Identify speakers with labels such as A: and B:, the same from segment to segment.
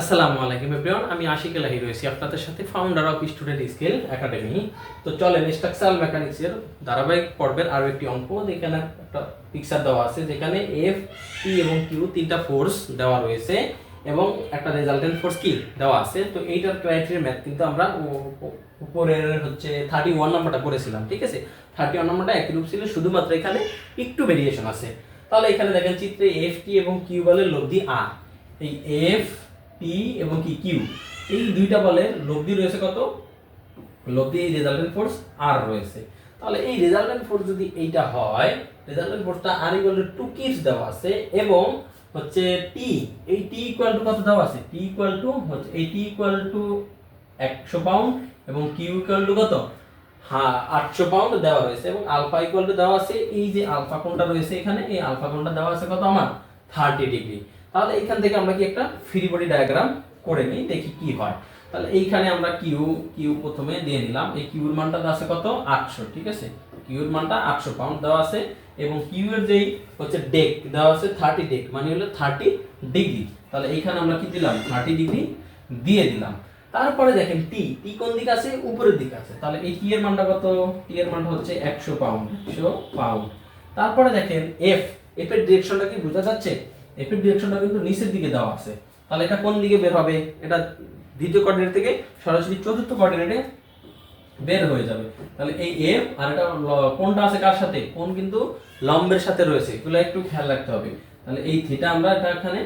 A: আসসালামু আলাইকুম এভরিওয়ান, আমি আশিক এলাহি রয়েছি আপনাদের সাথে founder of student skill academy তো চলেন স্ট্রাকচারাল মেকানিক্সের ধারাবাহিক পর্বের আরও একটি অঙ্ক, যেখানে একটা পিকচার দেওয়া আছে, যেখানে এফ টি এবং কিউ তিনটা ফোর্স দেওয়া রয়েছে এবং একটা রেজাল্টেন্ট ফোর্স কি দেওয়া আছে। তো এইটার ক্রাইটেরিয়া ম্যাথ কিন্তু আমরা উপরের হচ্ছে থার্টি ওয়ান নাম্বারটা করেছিলাম ঠিক আছে? থার্টি ওয়ান নাম্বারটা একই রূপ ছিল, শুধুমাত্র এখানে একটু ভেরিয়েশন আছে। তাহলে এখানে দেখেন চিত্রে এফ টি এবং কিউ বলের লব্ধি আর এই এফ টি এবং কি কিউ এই দুইটা বলের লব্ধি রয়েছে কত? লব্ধি, এই রেজাল্টেন্ট ফোর্স আর রয়েছে। তাহলে এই রেজাল্টেন্ট ফোর্স যদি এইটা হয় রেজাল্টেন্ট ফোর্সটা আর ইকুয়াল টু টু দেওয়া আছে এবং হচ্ছে টি এই টি ইকুয়াল টু কত দেওয়া আছে? টি ইকুয়াল টু হচ্ছে, এই টি ইকুয়াল টু একশো পাউন্ড এবং কিউ ইকুয়াল টু কত? হ্যাঁ আটশো পাউন্ড দেওয়া রয়েছে এবং আলফা ইকুয়াল টু দেওয়া আছে। এই যে আলফা কোণটা রয়েছে এখানে, এই আলফা কোণটা দেওয়া আছে কত আমার? থার্টি ডিগ্রি তাহলে এইখান থেকে আমরা কি একটা ফ্রি বডি ডায়াগ্রাম করে নিই, দেখি কি হয়। তাহলে এইখানে আমরা কিউ কিউ প্রথমে দিয়ে নিলাম। এই কিউর মানটা আছে কত? আটশো, ঠিক আছে? কিউর মানটা আটশো পাউন্ড দেওয়া আছে এবং কিউ এর যেই হচ্ছে ডেক দেওয়া আছে থার্টি ডেক মানে হলো থার্টি ডিগ্রি তাহলে এইখানে আমরা কি দিলাম? থার্টি ডিগ্রি দিয়ে দিলাম। তারপরে দেখেন টি টি কোন দিক আছে? উপরের দিকে আছে। তাহলে এই টি এর মানটা কত? টি এর মানটা হচ্ছে একশো পাউন্ড একশো পাউন্ড তারপরে দেখেন এফ এফ এর ডিরেকশনটা কি বোঝা যাচ্ছে? এফ এর ডিরেকশনটা কিন্তু নিচের দিকে দেওয়া আছে। তাহলে এটা কোন দিকে বের হবে? এটা দ্বিতীয় কোঅর্ডিনেট থেকে সরাসরি চতুর্থ কোঅর্ডিনেটে বের হয়ে যাবে। তাহলে এই এফ আর এটা কোনটা আছে কার সাথে? কোন কিন্তু লম্বের সাথে রয়েছে। এগুলো একটু খেয়াল রাখতে হবে। তাহলে এই থিটা আমরা এটা এখানে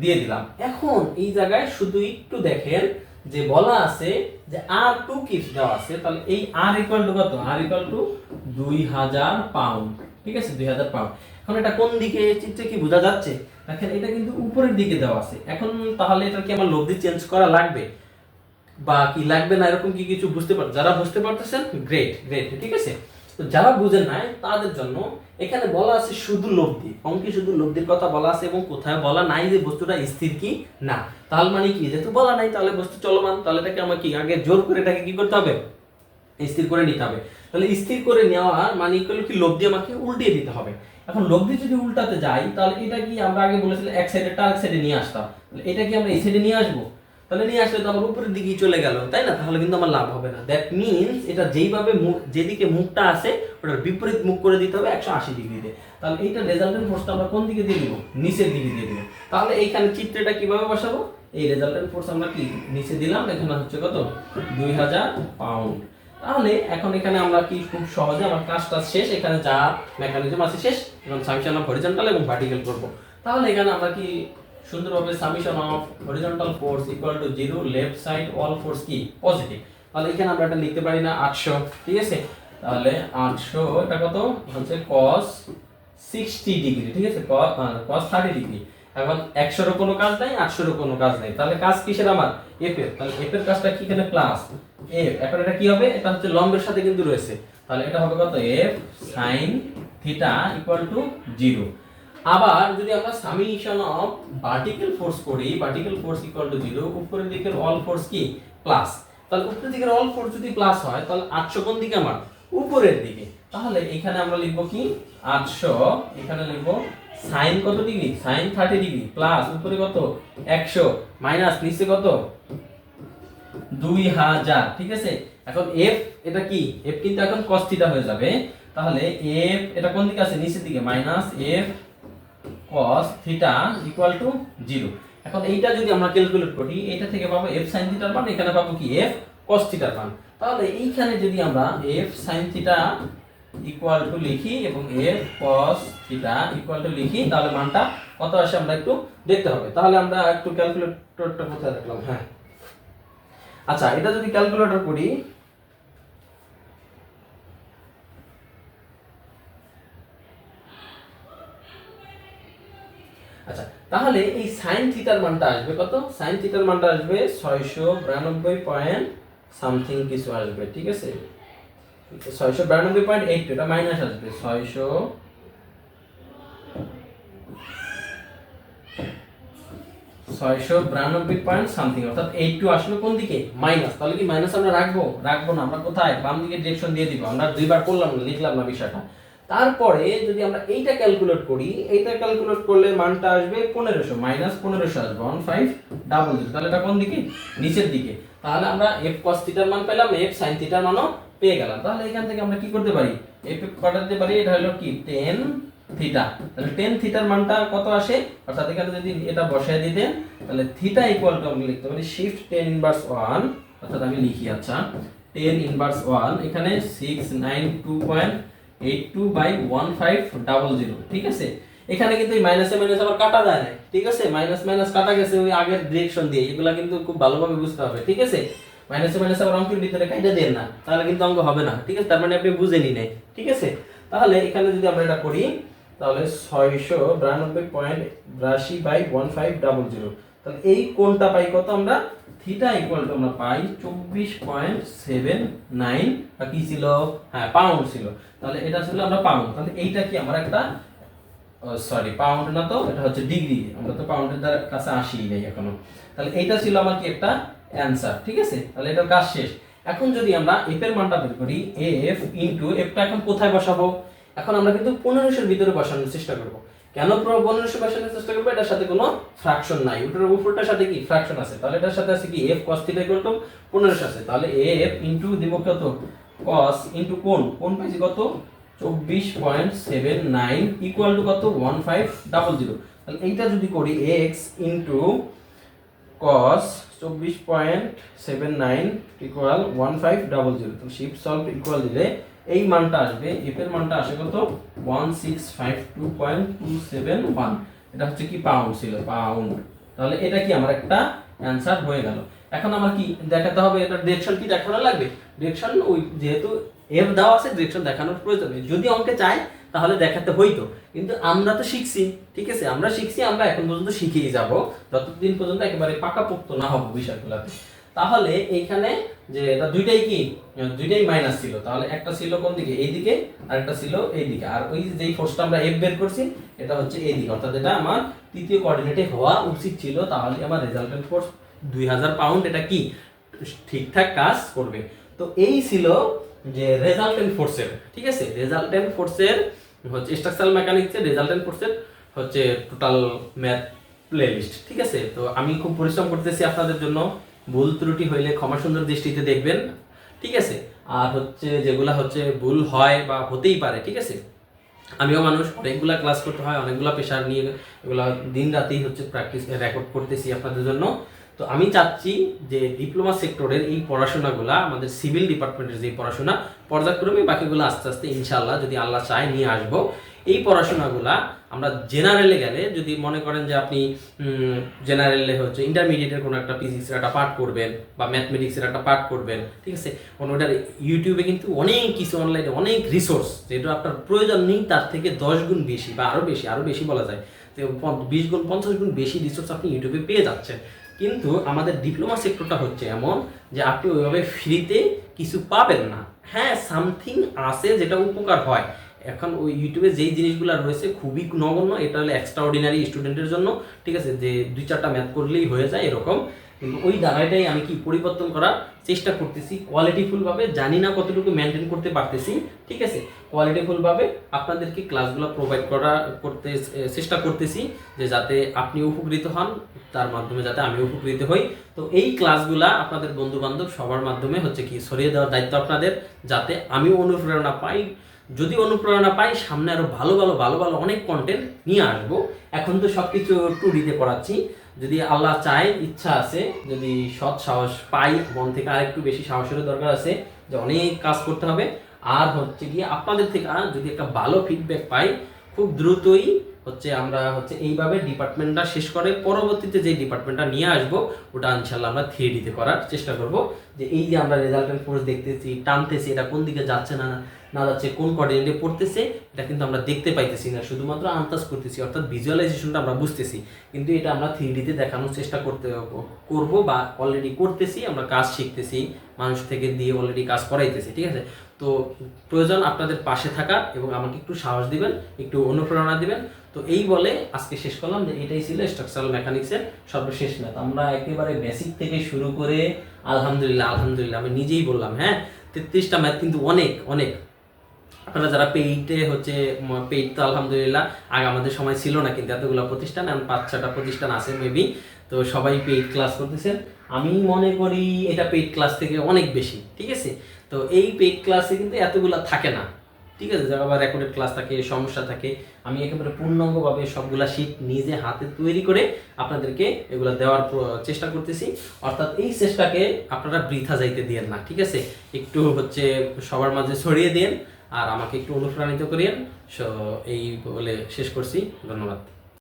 A: দিয়ে দিলাম। এখন এই জায়গায় শুধু একটু দেখেন যে বলা আছে যে আর টু কি দেওয়া আছে। তাহলে এই আর ইকুয়াল টু কত? আর ইকুয়াল টু দুই হাজার পাউন্ড ঠিক আছে? দুই হাজার পাউন্ড এখন এটা কোন দিকে? চিত্রে কি বোঝা যাচ্ছে? দেখেন এটা কিন্তু উপরের দিকে দেওয়া আছে। এখন তাহলে এটা কি আমার লব্ধি চেঞ্জ করা লাগবে? বা কি লাগবে না, এরকম কি কিছু বুঝতে পার, যারা বুঝতে পারতেছেন গ্রেট গ্রেট ঠিক আছে? তো যারা বুঝে নাই, তাদের জন্য এখানে বলা আছে শুধু লব্ধি অঙ্কে শুধু লব্ধির কথা বলা আছে এবং কোথায় বলা নাই যে বস্তুটা স্থির কি না। তাহলে মানে কি? যেহেতু বলা নাই, তাহলে বস্তু চলমান। তাহলে এটাকে আমার কি, আগে জোর করে এটাকে কি করতে হবে? স্থির করে নিতে হবে। তাহলে স্থির করে নেওয়ার মানে ইকুয়াল কি? লব্ধি আমাকে উল্টিয়ে দিতে হবে। এখন লব্ধি যদি উল্টাতে যাই, তাহলে এটা কি আমরা আগে বলেছিলাম এক সাইডেরটা আরেক সাইডে নিয়ে আসতাম। তাহলে এটা কি আমরা এই সাইডে নিয়ে আসব? তাহলে নিয়ে আসলে তো আমার উপরের দিকেই চলে গেল, তাই না? তাহলে কিন্তু আমার লাভ হবে না। দ্যাট মিনস এটা যেইভাবে মুখ যেদিকে মুখটা আছে, ওটার বিপরীত মুখ করে দিতে হবে একশো আশি ডিগ্রিতে। তাহলে এইটা রেজাল্টেন্ট ফোর্সটা আমরা কোন দিকে দিয়ে দিব? নিচের দিকে দিয়ে দিব। তাহলে এইখানে চিত্রটা কীভাবে বসাবো? এই রেজাল্টেন্ট ফোর্স আমরা কি নিচে দিলাম, এখানে হচ্ছে কত? দুই হাজার পাউন্ড তাহলে এখন এখানে আমরা কি খুব সহজে আমার ক্লাসটা শেষ, এখানে যা মেকানিজম আছে শেষ এবং সামিশন অফ হরিজন্টাল এবং ভার্টিক্যাল করব। তাহলে এখানে আমরা কি সুন্দরভাবে summation of horizontal force equal to zero left side all force কি? পজিটিভ তাহলে এখানে আমরা এটা লিখতে পারি না, আটশো, ঠিক আছে? তাহলে আটশো, এটা কত? হচ্ছে কস সিক্সটি ডিগ্রি ঠিক আছে? কস থার্টি ডিগ্রি এখন একশোরও কোনো কাজ নাই, আটশোরও কোনো কাজ নেই। তাহলে কাজ কিসের আমার? এফ এর। তাহলে এফ এর কাজটা কি এখানে প্লাস এফ এখন এটা কি হবে? এটা হচ্ছে লম্বের সাথে কিন্তু রয়েছে। তাহলে এটা হবে কত? F sine theta equal to zero আবার যদি আমরা সামিশন অফ ভার্টিক্যাল ফোর্স করি vertical force equal to zero উপরের দিকের অল ফোর্স কি? প্লাস তাহলে উপরের দিকের অল ফোর্স যদি প্লাস হয়, তাহলে আটশো কোন দিকে আমার? উপরের দিকে। তাহলে এখানে আমরা লিখব কি? আটশো। এখানে লিখব, সাইন কত degree? Sine thirty degree. Plus উপরে কত? একশো। মাইনাস নিচে কত? দুই হাজার। ঠিক আছে? এখন এফ এটা কি? এফ কিন্তু এখন থিটা হয়ে যাবে। তাহলে এফ এটা কোন দিকে আছে? নিচের দিকে। Minus F cos theta equal to zero এখন এইটা যদি আমরা ক্যালকুলেট করি, এটা থেকে পাবো এফ সাইন থিটার মান। এখানে পাবো কি? এফ কস থিটার মান। তাহলে এইখানে যদি আমরা F sine theta equal to লিখি এবং F cos theta equal to লিখি, তাহলে মানটা কত আসে আমরা একটু দেখতে হবে। তাহলে আমরা একটু ক্যালকুলেটরটা কোথায় রাখলাম? হ্যাঁ। আচ্ছা এটা যদি ক্যালকুলেটর করি আচ্ছা তাহলে এই সাইন থিটার মানটা আসবে কত? সাইন থিটার মানটা আসবে ছয়শো বিরানব্বই পয়েন্ট সামথিং কিছু আসবে, ঠিক আছে? ছয়শো বিরানব্বই পয়েন্ট এইট এটা মাইনাস আসবে ছয়শো ছয়শো বিরানব্বই পয়েন্ট সামথিং অর্থাৎ এইট টু আসলে কোন দিকে? মাইনাস তাহলে কি মাইনাস আমরা রাখব? রাখব না, আমরা কোথায়? বাম দিকে ডিরেকশন দিয়ে দিব। আমরা দুইবার করলাম না, লিখলাম না বিষয়টা। তারপরে যদি আমরা এইটা ক্যালকুলেট করি, এইটা ক্যালকুলেট করলে মানটা আসবে পনেরোশো মাইনাস পনেরোশো আসবে। ওয়ান ফাইভ ডাবল জিরো তাহলে এটা কোন দিকে? নিচের দিকে। তাহলে আমরা এফ কস থিটার মান পেলাম এফ সাইন থিটার মানও পেয়ে গেলাম। তাহলে এখান থেকে আমরা কি করতে পারি? এফ পাঠাতে পারি এটা হলো কি? টেন থিটা তাহলে টেন থিটার মানটা কত আসে? অর্থাৎ এখানে যদি এটা বসায় দিতেন, তাহলে থিটা ইকুয়াল টু আমি লিখতে পারি শিফট টেন ইনভার্স ওয়ান অর্থাৎ আমি লিখি আচ্ছা। টেন ইনভার্স ওয়ান এখানে six nine two point eight two by one five double zero ঠিক আছে? এখানে কিন্তু এই মাইনাসে মাইনাস আবার কাটা যায় না। ঠিক আছে? মাইনাস মাইনাস কাটা গেছে ওই আগের ডিরেকশন দিয়ে। এগুলা কিন্তু খুব ভালোভাবে বুঝতে হবে। ঠিক আছে? মাইনাসে মাইনাস আবার অঙ্কের ভিতরে কাইটা দেন না, তাহলে কিন্তু অঙ্ক হবে না, ঠিক আছে? তার মানে আপনি বুঝে বুঝেনি নাই ঠিক আছে? তাহলে এখানে যদি আমরা এটা করি, তাহলে ছয়শো বিরানব্বই পয়েন্ট বিরাশি by one five double zero. তাহলে এই কোনটা পাই কত আমরা? থিটা ইকুয়াল টু আমরা পাই চব্বিশ পয়েন্ট সেভেন নাইন, বা কি ছিল? হ্যাঁ পাউন্ড ছিল। তাহলে এটা ছিল আমরা পাউন্ড তাহলে এইটা কি আমার একটা সরি পাউন্ড না তো, এটা হচ্ছে ডিগ্রি আমরা তো পাউন্ডের দ্বারা কাছে আসি নাই এখনও। তাহলে এইটা ছিল আমার কি একটা? অ্যান্সার ঠিক আছে? তাহলে এটার কাজ শেষ। এখন যদি আমরা এফ এর মানটা বের করি এফ ইনটু এফটা এখন কোথায় বসাবো? এখন আমরা কিন্তু পনেরোশোর ভিতরে বসানোর চেষ্টা করব। কেন পনেরোশো বসানোর চেষ্টা করব? এটার সাথে কোনো ফ্র্যাকশন নাই। ওটার উপরটার সাথে কি? ফ্র্যাকশন আছে। তাহলে এটার সাথে আছে কি? F cos theta equal to পনেরোশো আছে। তাহলে এফ ইনটু দিব কত? কস ইনটু কোন কোন পাইছি কত? চব্বিশ point seven nine equal to কত? ওয়ান ফাইভ ডাবল জিরো তাহলে এইটা যদি করি এক্স ইন্টু কস চব্বিশ point seven nine equal one five double zero তাহলে শিফট সলভ ইকুয়াল দিলে এই মানটা আসবে এফ মানটা আসে কত? One six five two point two seven one এটা হচ্ছে কি পাউন্ড ছিল পাউন্ড তাহলে এটা কি আমার একটা অ্যান্সার হয়ে গেল। এখন আমার কি দেখাতে হবে? এটা ডিরেকশন কি দেখানো লাগবে? ডিরেকশন ওই যেহেতু এফ দেওয়া আছে ডিরেকশন দেখানোর প্রয়োজন নেই। যদি অঙ্কে চাই তাহলে দেখাতে হইতো। কিন্তু আমরা তো শিখছি, ঠিক আছে? আমরা শিখছি, আমরা এখন পর্যন্ত শিখেই যাব। যতদিন পর্যন্ত একেবারে পাকাপোক্ত না হব বিষয়গুলোতে। তাহলে এইখানে যে এটা দুইটাই কি? দুইটাই মাইনাস ছিল। তাহলে একটা ছিল কোন দিকে? এই দিকে আর একটা ছিল এই দিকে আর ওই যেই ফোর্সটা আমরা এফ বের করছি, এটা হচ্ছে এই দিকে অর্থাৎ এটা আমার তৃতীয় কোঅর্ডিনেটে হওয়া উচিত ছিল। তাহলে আমার রেজাল্টেন্ট ফোর্স দুই হাজার পাউন্ড এটা কি? ঠিকঠাক কাজ করবে। তো এই ছিল যে রেজাল্টেন্ট ফোর্সের ঠিক আছে? রেজাল্টেন্ট ফোর্সের হচ্ছে স্ট্রাকচারাল মেকানিক্সের রেজাল্টেন্ট ফোর্সের হচ্ছে টোটাল ম্যাথ প্লেলিস্ট ঠিক আছে? তো আমি খুব পরিশ্রম করতেছি আপনাদের জন্য। ভুল ত্রুটি হইলে ক্ষমা সুন্দর দৃষ্টিতে দেখবেন, ঠিক আছে? আর হচ্ছে যেগুলা হচ্ছে ভুল হয় বা হতেই পারে, ঠিক আছে? আমিও মানুষ, অনেকগুলা ক্লাস করতে হয়, অনেকগুলা পেশার নিয়ে এগুলা দিন রাতেই হচ্ছে প্র্যাকটিস রেকর্ড করতেছি আপনাদের জন্য। তো আমি চাচ্ছি যে ডিপ্লোমা সেক্টরের এই পড়াশোনাগুলা, আমাদের সিভিল ডিপার্টমেন্টের যে পড়াশোনা, পর্যায়ক্রমে বাকিগুলো আস্তে আস্তে ইনশাল্লাহ যদি আল্লাহ চায় নিয়ে আসব। এই পড়াশোনাগুলা আমরা জেনারেলে গেলে, যদি মনে করেন যে আপনি জেনারেলে হচ্ছে ইন্টারমিডিয়েটের কোনো একটা ফিজিক্সের একটা পার্ট করবেন বা ম্যাথমেটিক্সের একটা পার্ট করবেন, ঠিক আছে? কোনো ওটার ইউটিউবে কিন্তু অনেক কিছু, অনলাইনে অনেক রিসোর্স, যেটা আপনার প্রয়োজন নেই, তার থেকে দশ গুণ বেশি বা আরও বেশি আরও বেশি বলা যায়। তো বিশ গুণ, পঞ্চাশ গুণ বেশি রিসোর্স আপনি ইউটিউবে পেয়ে যাচ্ছেন। কিন্তু আমাদের ডিপ্লোমা সেক্টরটা হচ্ছে এমন যে আপনি ওইভাবে ফ্রিতে কিছু পাবেন না। হ্যাঁ সামথিং আছে যেটা উপকার হয়। এখন ওই ইউটিউবে যেই জিনিসগুলো রয়েছে খুবই নগণ্য, এটা হলো এক্সট্রা অর্ডিনারি স্টুডেন্টের জন্য, ঠিক আছে? যে দুই চারটা ম্যাথ করলেই হয়ে যায় এরকম। কিন্তু ওই দাঁড়াইটাই আমি কি পরিবর্তন করার চেষ্টা করতেছি কোয়ালিটিফুলভাবে জানি না কতটুকু মেনটেন করতে পারতেছি, ঠিক আছে? কোয়ালিটিফুলভাবে আপনাদেরকে ক্লাসগুলো প্রোভাইড করা, করতে চেষ্টা করতেছি যে যাতে আপনি উপকৃত হন, তার মাধ্যমে যাতে আমি উপকৃত হই। তো এই ক্লাসগুলা আপনাদের বন্ধু বান্ধব সবার মাধ্যমে হচ্ছে কি ছড়িয়ে দেওয়ার দায়িত্ব আপনাদের, যাতে আমিও অনুপ্রেরণা পাই। যদি অনুপ্রেরণা পাই, সামনে আরও ভালো ভালো ভালো ভালো অনেক কন্টেন্ট নিয়ে আসব। এখন তো সব কিছু টু ডিতে পড়াচ্ছি। যদি আল্লাহ চায়, ইচ্ছা আছে, যদি সৎ সাহস পাই, মন থেকে আর একটু বেশি সাহসেরও দরকার আছে যে অনেক কাজ করতে হবে। আর হচ্ছে গিয়ে আপনাদের থেকে যদি একটা ভালো ফিডব্যাক পাই, খুব দ্রুতই হচ্ছে আমরা হচ্ছে এইভাবে ডিপার্টমেন্টটা শেষ করে পরবর্তীতে যে ডিপার্টমেন্টটা নিয়ে আসব, ওটা ইনশাল্লাহ আমরা থ্রি ডিতে করার চেষ্টা করব। যে এই যে আমরা রেজাল্টেন্ট ফোর্স দেখতেছি, টানতেছি, এটা কোন দিকে যাচ্ছে না না যাচ্ছে, কোন কোঅর্ডিনেটে পড়তেছে, এটা কিন্তু আমরা দেখতে পাইতেছি না। শুধুমাত্র আন্দাজ করতেছি, অর্থাৎ ভিজুয়ালাইজেশনটা আমরা বুঝতেছি। কিন্তু এটা আমরা থ্রি ডিতে দেখানোর চেষ্টা করতে করব বা অলরেডি করতেছি, আমরা কাজ শিখতেছি, মানুষ থেকে দিয়ে অলরেডি কাজ করাইতেছি, ঠিক আছে? তো প্রয়োজন আপনাদের পাশে থাকা এবং আমাকে একটু সাহস দিবেন, একটু অনুপ্রেরণা দিবেন। তো এই বলে আজকে শেষ করলাম, যে এটাই ছিল স্ট্রাকচারাল মেকানিক্সের সর্বশেষ ম্যাথ। আমরা একেবারে বেসিক থেকে শুরু করে, আলহামদুলিল্লাহ আলহামদুলিল্লাহ, আমি নিজেই বললাম হ্যাঁ? তেত্রিশটা ম্যাথ কিন্তু অনেক অনেক। আপনারা যারা পেইডে হচ্ছে পেইড তো আলহামদুলিল্লাহ, আগে আমাদের সময় ছিল না কিন্তু এতগুলো প্রতিষ্ঠান, এখন পাঁচ ছটা প্রতিষ্ঠান আছে মেবি তো সবাই পেইড ক্লাস করতেছেন আমি মনে করি এটা পেইড ক্লাস থেকে অনেক বেশি, ঠিক আছে? তো এই পেইড ক্লাসে কিন্তু এতগুলা থাকে না, ঠিক আছে? যারা আবার রেকর্ডেড ক্লাস থাকে, সমস্যা থাকে, আমি একেবারে পূর্ণাঙ্গভাবে সবগুলা শীট নিজে হাতে তৈরি করে আপনাদেরকে এগুলা দেওয়ার চেষ্টা করতেছি। অর্থাৎ এই চেষ্টাকে আপনারা বৃথা যাইতে দিয়েন না, ঠিক আছে? একটু হচ্ছে সবার মাঝে ছড়িয়ে দিন আর আমাকে একটু অনুপ্রাণিত করিয়েন। সো এই বলে শেষ করছি। ধন্যবাদ।